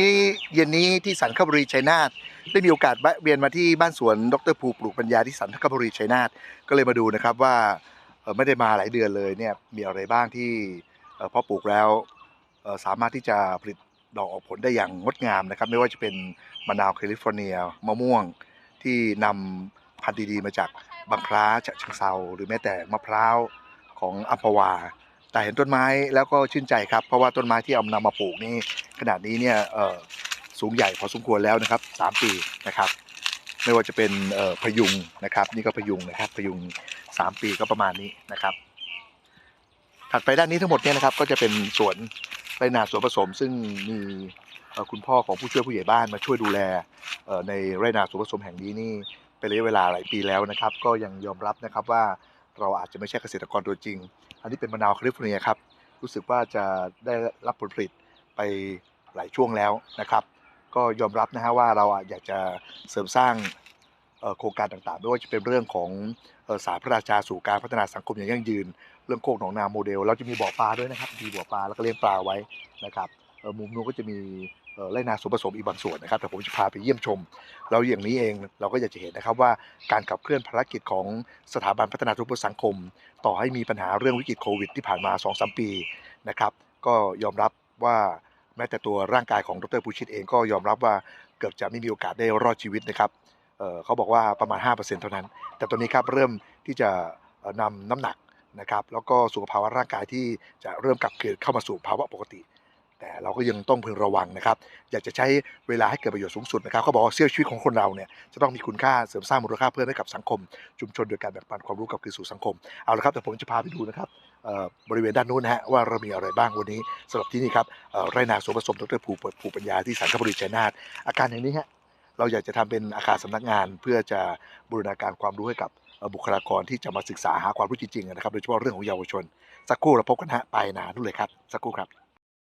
นี้เย็นนี้ที่สันคบุรีชัยนาทได้มีโอกาสแวะเวียนมาที่บ้านสวนดรภูปลูกปัญญาที่สันคบุรีชัยนาทก็เลยมาดูนะครับว่าไม่ได้มาหลายเดือนเลยเนี่ยมีอะไรบ้างที่เอ่อเพาะปลูกแล้วสามารถที่จะผลิตดอกออกผลได้อย่างงดงามนะครับ ไม่ว่าจะเป็นมะนาวแคลิฟอร์เนียมะม่วงที่นำพันธุ์ดีๆมาจากบางคล้าฉะเชิงเซาหรือแม้แต่มะพร้าวของอัมพวา แต่เห็นต้นไม้แล้วก็ชื่นใจครับ เพราะว่าต้นไม้ที่เอานำมาปลูกนี่ขนาดนี้เนี่ยสูงใหญ่พอสมควรแล้วนะครับสามปีนะครับ ไม่ว่าจะเป็นพยุงนะครับ นี่ก็พยุงนะครับพยุงสามปีก็ประมาณนี้นะครับ ถัดไปด้านนี้ทั้งหมดเนี่ยนะครับก็จะเป็นสวนไรนาสวนผสมซึ่งมีคุณพ่อของผู้ช่วยผู้ใหญ่บ้านมาช่วยดูแลในไรนาสวนผสมแห่งนี้นี่เป็นระยะเวลาหลายปีแล้วนะครับ ก็ยังยอมรับนะครับว่า เราอาจจะไม่ใช่เกษตรกรตัวจริง อันนี้เป็นมะนาวแคลิฟอร์เนียครับ รู้สึกว่าจะได้รับผลผลิตไปหลายช่วงแล้วนะครับ ก็ยอมรับนะฮะว่าเราอยากจะเสริมสร้างโครงการต่างๆ ไม่ว่าจะเป็นเรื่องของสารพระราชาสู่การพัฒนาสังคมอย่างยั่งยืน เรื่องโคกหนองนาโมเดล เราจะมีบ่อปลาด้วยนะครับ มีบ่อปลาแล้วก็เลี้ยงปลาไว้นะครับ มุมนู้นก็จะมีไรนาสวนผสมอีกบางส่วนนะครับแต่ผมจะพาไปเยี่ยมชมแล้วอย่างนี้เองเราก็อยากจะเห็นนะครับว่าการขับเคลื่อนภารกิจของสถาบันพัฒนาทุนเพื่อสังคม ต่อให้มีปัญหาเรื่องวิกฤตโควิดที่ผ่านมา 2-3 ปีนะครับก็ยอมรับว่าแม้แต่ตัวร่างกายของดรปูชิตเองก็ยอมรับว่าเกือบจะไม่มีโอกาสได้รอดชีวิตนะครับเเขาบอกว่าประมาณ 5%เท่านั้น แต่ตอนนี้ครับเริ่มที่จะนำน้ำหนักนะครับแล้วก็สุขภาวะร่างกายที่จะเริ่มกลับคืนเข้ามาสู่ภาวะปกติ แต่เราก็ยังต้องพึงระวังนะครับ อยากจะใช้เวลาให้เกิดประโยชน์สูงสุดนะครับเขาบอกว่าเสี้ยวชีวิตของคนเราเนี่ยจะต้องมีคุณค่าเสริมสร้างมูลค่าเพิ่มให้กับสังคม ชุมชนโดยการแบ่งปันความรู้กับคืนสู่สังคมเอาละครับแต่ผมจะพาไปดูนะครับบริเวณด้านนู้นนะฮะว่าเรามีอะไรบ้างวันนี้สำหรับที่นี่ครับไรนาสวนผสมดรภูเปิดภูปัญญาที่สันคบุรีชัยนาทอาการอย่างนี้ฮะเราอยากจะทำเป็นอาคารสำนักงาน เพื่อจะบูรณาการความรู้ให้กับบุคลากรที่จะมาศึกษาหาความรู้จริงๆนะครับโดยเฉพาะเรื่องของเยาวชน สักครู่เราพบกันฮะไปลานานู่นเลยครับ สักครู่ครับ